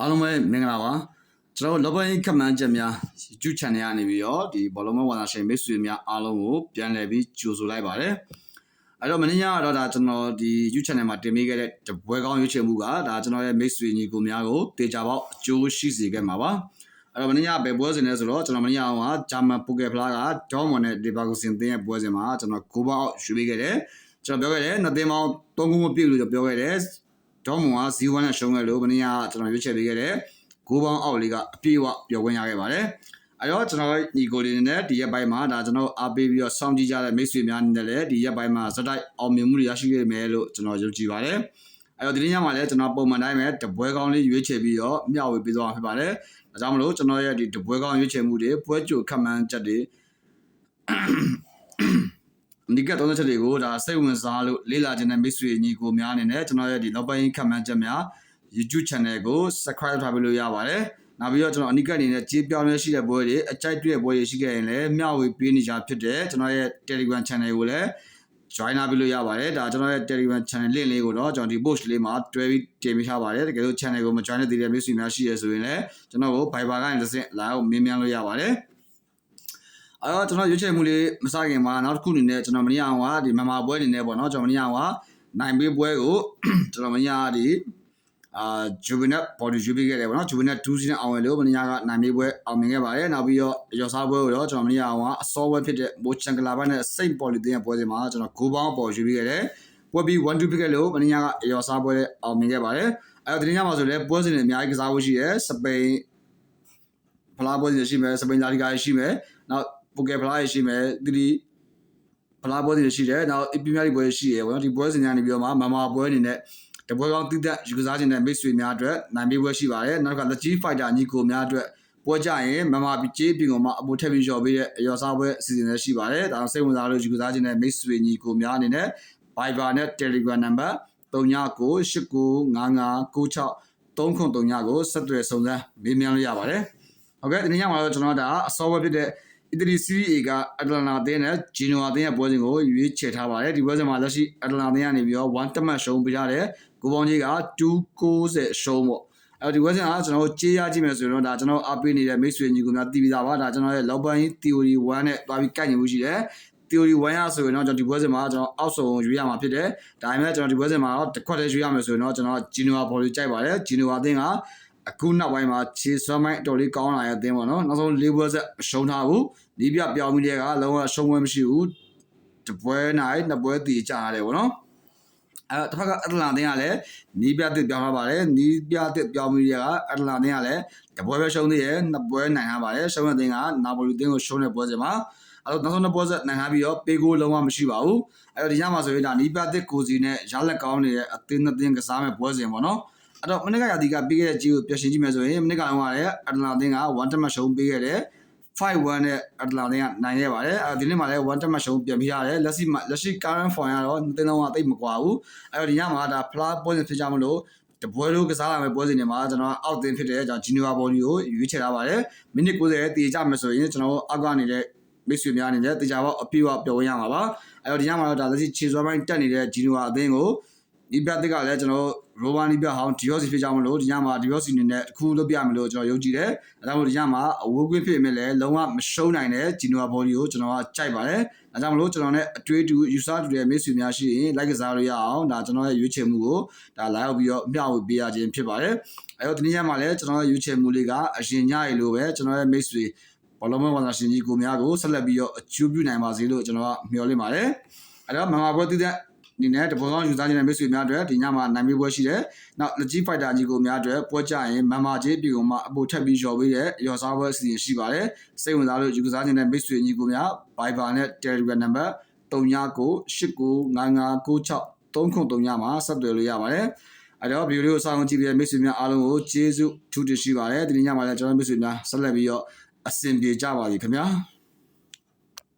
အားလုံးပဲမင်္ဂလာပါကျွန်တော်လောဘရင်းခက်မှန်းချက်များ YouTube channel ကနေပြီးတော့ဒီဘောလုံးမဝါသာရှင်မိတ်ဆွေများအားလုံးကိုပြန်လည်ပြီးကြိုဆိုလိုက်ပါတယ်အဲ့တော့မင်းညာကတော့ဒါကျွန်တော်ဒီ YouTube channel မှာတင်ပေးခဲ့တဲ့တပွဲကောင်းရွေးချယ်မှုကဒါကျွန်တော်ရဲ့မိတ်ဆွေညီကိုများကိုတေချာပေါက်အကျိုးရှိစေခဲ့မှာပါအဲ့တော့မင်းညာပဲပွဲစဉ်လဲဆိုတော့ကျွန်တော်မင်းညာကဂျာမန်ပိုကယ်ဖလားကဒေါမွန်နဲ့ဒီဘာဂိုစင်တင်းရဲ့ပွဲစဉ်မှာကျွန်တော်ကိုပေါက်ရွေးပေးခဲ့တယ်ကျွန်တော်ပြောခဲ့တယ်နှစ်သိန်းပေါင်း၃ခုမပြည့်လို့ပြောခဲ့တယ် ဒေါမွန်က0-1နဲ့ရှုံးခဲ့လို့မင်းညာကျွန်တော်ရွေးချယ်ပေးခဲ့တယ်ကိုပေါင်းအောက်လေးကအပြည့်အဝပျော်ခွင့်ရခဲ့ပါတယ်အဲ့တော့ကျွန်တော်ညီကိုလေးနဲ့ဒီရက်ပိုင်းမှာဒါကျွန်တော်အားပေးပြီးတော့စောင့်ကြည့်ကြတဲ့မိတ်ဆွေများနေတယ်လေဒီရက်ပိုင်းမှာစတိုက်အောင်မြင်မှုတွေရရှိခဲ့မယ်လို့ကျွန်တော်ယုံကြည်ပါတယ်အဲ့တော့ဒီနေ့ညမှာလည်းကျွန်တော်ပုံမှန်တိုင်းပဲတပွဲကောင်းလေးရွေးချယ်ပြီးတော့မျှဝေပေးသွားမှာဖြစ်ပါတယ်ဒါကြောင့်မလို့ကျွန်တော်ရဲ့ဒီတပွဲကောင်းရွေးချယ်မှုတွေပွဲကြိုခက်မှန်းချက်တွေ ဒီကတော်ချက်တွေကိုဒါစိတ်ဝင်စားလို့လေးလာခြင်းတဲ့မိတ်ဆွေညီကိုများအနေနဲ့ကျွန်တော်ရဲ့ဒီနောက်ပိုင်းခက်မှန်းချက်များ YouTube channel ကို subscribe ထားပေးလို့ရပါတယ်။နောက်ပြီးတော့ကျွန်တော်အနိကအနေနဲ့ကြေးပြောင်းလဲရှိတဲ့ပွဲတွေအကြိုက်တွေ့တဲ့ပွဲတွေရှိခဲ့ရင်လည်းမျှဝေပေးနေကြဖြစ်တယ်ကျွန်တော်ရဲ့ Telegram channel ကိုလည်း join လာပြီးလို့ရပါတယ်ဒါကျွန်တော်ရဲ့ Telegram channel link လေးကိုတော့ကျွန်တော်ဒီ post လေးမှာတွဲပြီးတင်ပေးထားပါတယ်တကယ်လို့ channel ကိုမ join တဲ့တဲ့မိတ်ဆွေများရှိရဆိုရင်လည်းကျွန်တော်ကို Viber ကနေတစ်ဆင့်လာအောင်မြင်မြန်လို့ရပါတယ် အဲ့တော့ကျွန်တော်ရွေးချယ်မှုလေးမစခင်မှာနောက်တစ်ခုအနေနဲ့ကျွန်တော်မနေ့ကဒီမမပွဲအနေနဲ့ပေါ့နော်ကျွန်တော်မနေ့ကနိုင်ပေးပွဲကိုကျွန်တော်မနေ့ကဒီအာဂျူဗီနက်ဘော်ဒီယူပြီးခဲ့တယ်ပေါ့နော်ဂျူဗီနက်2စီးနဲ့အောင်ရလို့မနေ့ကနိုင်မေးပွဲအောင်မြင်ခဲ့ပါတယ်နောက်ပြီးတော့ရော်စားပွဲကိုတော့ကျွန်တော်မနေ့ကအစောပွဲဖြစ်တဲ့မိုချန်ကလာဘတ်နဲ့စိတ်ပေါ်လီတင်းရဲ့ပွဲစဉ်မှာကျွန်တော်ဂိုးပေါင်းပေါ်ယူပြီးခဲ့တယ်ပွဲပြီး1 2ဖြစ်ခဲ့လို့မနေ့ကရော်စားပွဲအောင်မြင်ခဲ့ပါတယ်အဲ့တော့ဒီနေ့မှာဆိုလည်းပွဲစဉ်တွေအများကြီးကစားဖို့ရှိတယ်စပိန်ဖလားပွဲစဉ်ရှိမယ်စပိန်လာလီဂါရှိမယ်နောက် ပိုကယ်ဖလားရှိမယ်ဒီဖလားပွဲစဉ်ရှိတယ်နောက်အပီမီယာလီပွဲရှိရယ်ပေါ့နော်ဒီပွဲစဉ်ကနေပြီးတော့မှမမပွဲအနေနဲ့တပွဲကောင်းတိတက်ယူကစားခြင်းတဲ့မိတ်ဆွေများအတွက်နိုင်ပေးပွဲရှိပါတယ်နောက်ကလက်ကြီးဖိုက်တာညီကိုများအတွက်ပွဲကြရင်မမပကြေးပြင်ကောင်မှာအပေါ်ထက်ပြီးလျှော်ပေးတဲ့အရောစားပွဲအစီအစဉ်လည်းရှိပါတယ်ဒါစိတ်ဝင်စားလို့ယူကစားခြင်းတဲ့မိတ်ဆွေညီကိုများအနေနဲ့ Viber နဲ့ Telegram number 3998999639ကိုဆက်သွယ်စုံစမ်းမေးမြန်းလို့ရပါတယ်ဟုတ်ကဲ့ဒီနေ့ညမှာတော့ကျွန်တော်ဒါအစောပွဲဖြစ်တဲ့ အီတလီစီးရီး A ကအတလန်နာအသင်းနဲ့ဂျီနိုအသင်းရဲ့ပွဲစဉ်ကိုရွေးချယ်ထားပါတယ်ဒီပွဲစဉ်မှာလက်ရှိအတလန်အသင်းကနေပြီးတော့1တက်မှတ်ရှုံးပေးရတယ်ကိုပေါင်းကြီးက290ရှုံးပေါ့အဲဒီပွဲစဉ်ကကျွန်တော်တို့ကြေးရကြည့်မယ်ဆိုရင်တော့ဒါကျွန်တော်အပေးနေတဲ့မိတ်ဆွေညီကိုများသိပြီးသားပါဒါကျွန်တော်ရဲ့လောက်ပန်းကြီး theory 1နဲ့တွားပြီးကိုက်ညီမှုရှိတယ် theory 1ရဆိုရင်တော့ကျွန်တော်ဒီပွဲစဉ်မှာကျွန်တော်အောက်ဆုံးရွေးရမှာဖြစ်တယ်ဒါပေမဲ့ကျွန်တော်ဒီပွဲစဉ်မှာတော့တစ်ခွက်လေးရွေးရမယ်ဆိုရင်တော့ကျွန်တော်ဂျီနိုဝါဘော်လေးကြိုက်ပါတယ်ဂျီနိုဝါအသင်းက အခုနောက်ပိုင်းမှာခြေစွမ်းမိုင်းအတော်လေးကောင်းလာတဲ့အသင်းပေါ့နော်နောက်ဆုံးလေးပွဲဆက်မရှုံးထားဘူးဒီပြပြောင်းပြီးတဲ့ကလုံးဝရှုံးပွဲမရှိဘူးတပွဲနိုင်နှစ်ပွဲတည်ကြရတယ်ပေါ့နော်အဲတစ်ဖက်ကအတလန်တင်းကလည်းနီးပြတစ်ပြောင်းထားပါတယ်နီးပြတစ်ပြောင်းပြီးတဲ့ကအတလန်တင်းကလည်းတပွဲပဲရှုံးသေးရဲ့နှစ်ပွဲနိုင်ထားပါတယ်ရှုံးတဲ့တင်းကနာပိုလီတင်းကိုရှုံးတဲ့ပွဲစဉ်မှာအဲ့တော့နောက်ဆုံးနှစ်ပွဲဆက်နိုင်ထားပြီးတော့ပေကိုလုံးဝမရှိပါဘူးအဲ့တော့ဒီညမှာဆိုရင်ဒါနီးပြတစ်ကိုစီနဲ့ရလက်ကောင်းနေတဲ့အသင်းနှစ်သင်းကစားမဲ့ပွဲစဉ်ပေါ့နော် အဲ့တော့မနစ်ကရာဒီကပြီးခဲ့တဲ့ကြီးကိုပြရှင်ကြည့်မယ်ဆိုရင်မနစ်ကတော့ကလည်းအတလာသင်းက1တက်မှရှုံးပေးခဲ့တယ်5-1နဲ့အတလာသင်းကနိုင်ခဲ့ပါတယ်အဲဒီနေ့မှာလည်း1တက်မှရှုံးပြန်ပြီးရတယ်လက်ရှိမှာလက်ရှိ current form ကတော့တင်းလုံးကတိတ်မကွာဘူးအဲ့တော့ဒီညမှာဒါ flash point ဖြစ်ကြမလို့တပွဲလို့ကစားလာမယ့်ပွဲစဉ်တွေမှာကျွန်တော်အောက်တင်ဖြစ်တဲ့ကျွန်တော်ဂျီနီဝါဘော်လီကိုရွေးချယ်ထားပါတယ်မိနစ်90တည်ကြမယ်ဆိုရင်ကျွန်တော်အောက်ကနေတဲ့မိတ်ဆွေများအနေနဲ့တရားပေါက်အပြည့်အဝပြောင်းရမှာပါအဲ့တော့ဒီညမှာတော့ဒါလက်ရှိခြေစွမ်းပိုင်းတက်နေတဲ့ဂျီနီဝါအသင်းကို ဒီပြတ်တစ်ကလည်းကျွန်တော်ရိုဘာနီပြဟောင်းဒီယောစီဖြစ်ကြမလို့ဒီညမှာဒီယောစီနေနဲ့အခုလုပ်ပြမယ်လို့ကျွန်တော်ယုံကြည်တယ်။အဲဒါကြောင့်ဒီညမှာအဝေးကွင်းဖြစ်မယ်လေလုံးဝမရှုံးနိုင်တဲ့ဂျီနိုဝါဘော်ဒီကိုကျွန်တော်ကကြိုက်ပါတယ်။အဲဒါကြောင့်မလို့ကျွန်တော်နဲ့အတွေ့အတူ user တူတဲ့မိတ်ဆွေများရှိရင် like ကစားလို့ရအောင်ဒါကျွန်တော်ရဲ့ရွေးချယ်မှုကိုဒါလာရောက်ပြီးတော့မျှဝေပေးရခြင်းဖြစ်ပါတယ်။အဲတော့ဒီညမှာလည်းကျွန်တော်ရဲ့ရွေးချယ်မှုလေးကအရင်ညရီလိုပဲကျွန်တော်ရဲ့မိတ်ဆွေဘောလုံးမဝန်သာရှင်ကြီးကိုများကိုဆက်လက်ပြီးတော့အကျိုးပြုနိုင်ပါစေလို့ကျွန်တော်ကမျှော်လင့်ပါတယ်။အဲတော့မမပွဲတည်တဲ့ ဒီနေ့တပေါ်ကောင်းယူသားခြင်းနဲ့မိတ်ဆွေများအတွက်ဒီညမှာနိုင်မေးပွဲရှိတယ်။နောက်လက်ကြီးဖိုက်တာကြီးကိုများအတွက်ပွဲကြရင်မန်မာကြီးပြည်ကမှအပိုထက်ပြီးရော်ပေးတဲ့ရော်စားပွဲအစီအစဉ်ရှိပါတယ်။စိတ်ဝင်စားလို့ယူကစားခြင်းနဲ့မိတ်ဆွေညီကိုများ Viber နဲ့ Telegram number 3998999633မှာဆက်သွယ်လို့ရပါတယ်။အဲ့တော့ဗီဒီယိုလေးကိုစောင့်ကြည့်ပြီးတဲ့မိတ်ဆွေများအားလုံးကိုကျေးဇူးထူးတင်ရှိပါတယ်။ဒီနေ့ညမှာလည်းကျွန်တော်မိတ်ဆွေများဆက်လက်ပြီးတော့အဆင်ပြေကြပါစေခင်ဗျာ။